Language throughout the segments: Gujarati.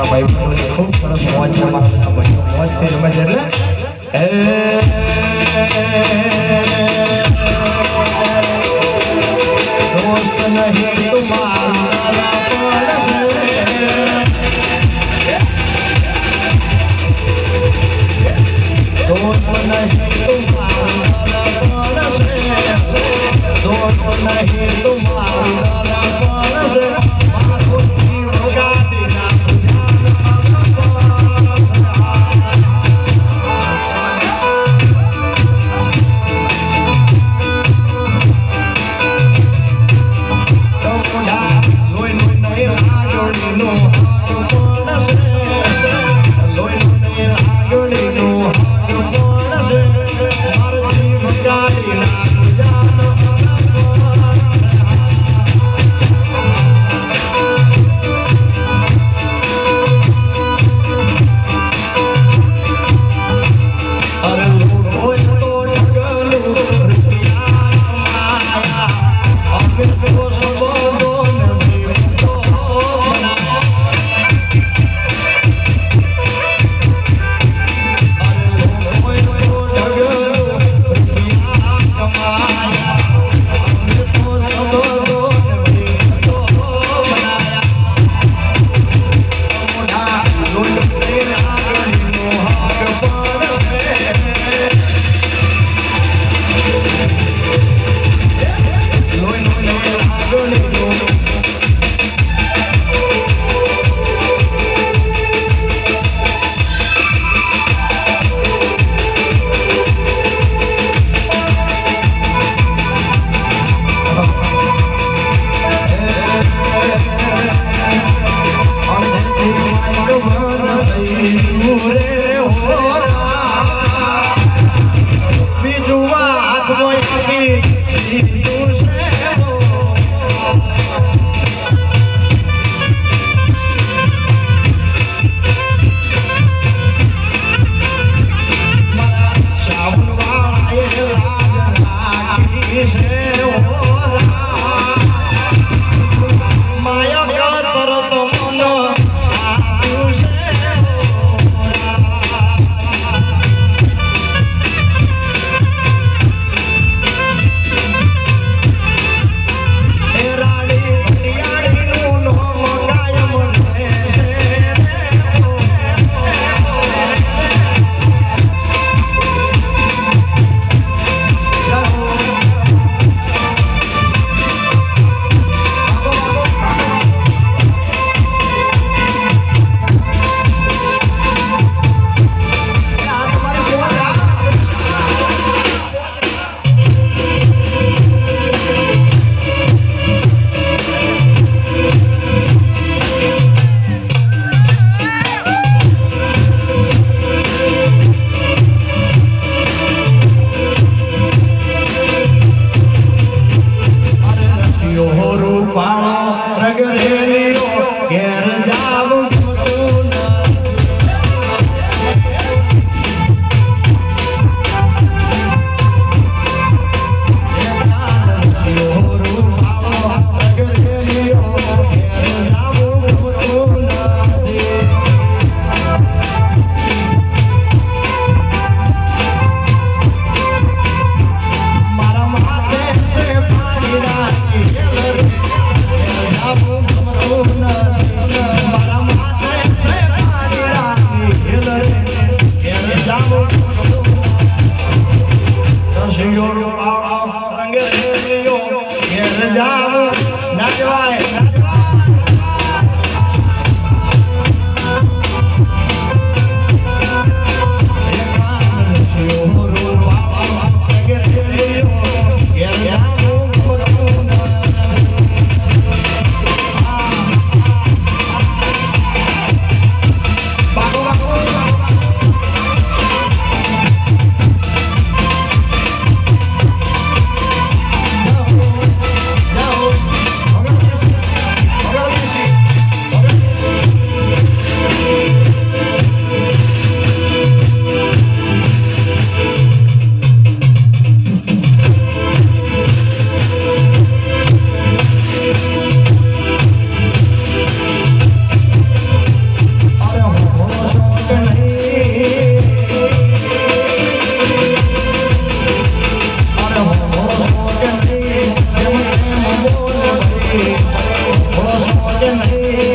મારા ભાઈ ખૂબ સરસ મોજ ભાઈ મોજથી રમે છે એટલે. દોસ્ત નહીં તમારા દોસ્ત નહીં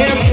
Yeah.